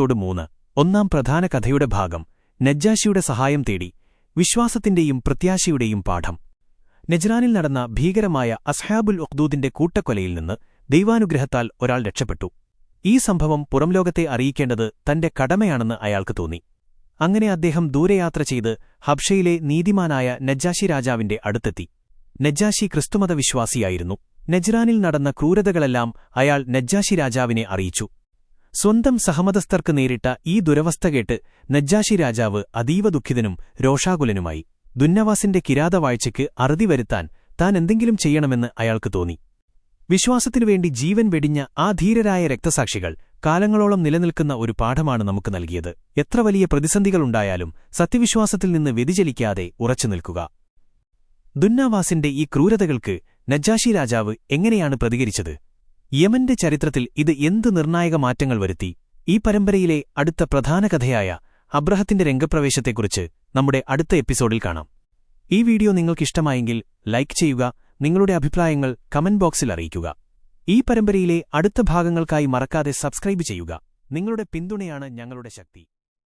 ോട് മൂന്ന്. ഒന്നാം പ്രധാന കഥയുടെ ഭാഗം. നജ്ജാഷിയുടെ സഹായം തേടി. വിശ്വാസത്തിന്റെയും പ്രത്യാശയുടെയും പാഠം. നജ്റാനിൽ നടന്ന ഭീകരമായ അസ്ഹാബുൽ ഉഖ്ദൂദിന്റെ കൂട്ടക്കൊലയിൽ നിന്ന് ദൈവാനുഗ്രഹത്താൽ ഒരാൾ രക്ഷപ്പെട്ടു. ഈ സംഭവം പുറംലോകത്തെ അറിയിക്കേണ്ടത് തന്റെ കടമയാണെന്ന് അയാൾക്ക് തോന്നി. അങ്ങനെ അദ്ദേഹം ദൂരയാത്ര ചെയ്ത് ഹബ്ഷയിലെ നീതിമാനായ നജ്ജാശി രാജാവിന്റെ അടുത്തെത്തി. നജ്ജാശി ക്രിസ്തുമത വിശ്വാസിയായിരുന്നു നജ്റാനിൽ നടന്ന ക്രൂരതകളെല്ലാം അയാൾ നജ്ജാശി രാജാവിനെ അറിയിച്ചു. സ്വന്തം സഹമതസ്ഥർക്ക് നേരിട്ട ഈ ദുരവസ്ഥ കേട്ട് നജ്ജാശി രാജാവ് അതീവ ദുഃഖിതനും രോഷാകുലനുമായി. ദുന്നവാസിന്റെ കിരാതവാഴ്ചയ്ക്ക് അറുതി വരുത്താൻ താൻ എന്തെങ്കിലും ചെയ്യണമെന്ന് അയാൾക്ക് തോന്നി. വിശ്വാസത്തിനുവേണ്ടി ജീവൻ വെടിഞ്ഞ ആ ധീരരായ രക്തസാക്ഷികൾ കാലങ്ങളോളം നിലനിൽക്കുന്ന ഒരു പാഠമാണ് നമുക്ക് നൽകിയത്. എത്ര വലിയ പ്രതിസന്ധികളുണ്ടായാലും സത്യവിശ്വാസത്തിൽ നിന്ന് വ്യതിചലിക്കാതെ ഉറച്ചു നിൽക്കുക. ദുന്നാവാസിന്റെ ഈ ക്രൂരതകൾക്ക് നജ്ജാശി രാജാവ് എങ്ങനെയാണ് പ്രതികരിച്ചത്? യമന്റെ ചരിത്രത്തിൽ ഇത് എന്ത് നിർണായക മാറ്റങ്ങൾ വരുത്തി? ഈ പരമ്പരയിലെ അടുത്ത പ്രധാന കഥയായ അബ്രഹത്തിന്റെ രംഗപ്രവേശത്തെക്കുറിച്ച് നമ്മുടെ അടുത്ത എപ്പിസോഡിൽ കാണാം. ഈ വീഡിയോ നിങ്ങൾക്കിഷ്ടമായെങ്കിൽ ലൈക്ക് ചെയ്യുക നിങ്ങളുടെ അഭിപ്രായങ്ങൾ കമന്റ് ബോക്സിൽ അറിയിക്കുക. ഈ പരമ്പരയിലെ അടുത്ത ഭാഗങ്ങൾക്കായി മറക്കാതെ സബ്സ്ക്രൈബ് ചെയ്യുക. നിങ്ങളുടെ പിന്തുണയാണ് ഞങ്ങളുടെ ശക്തി.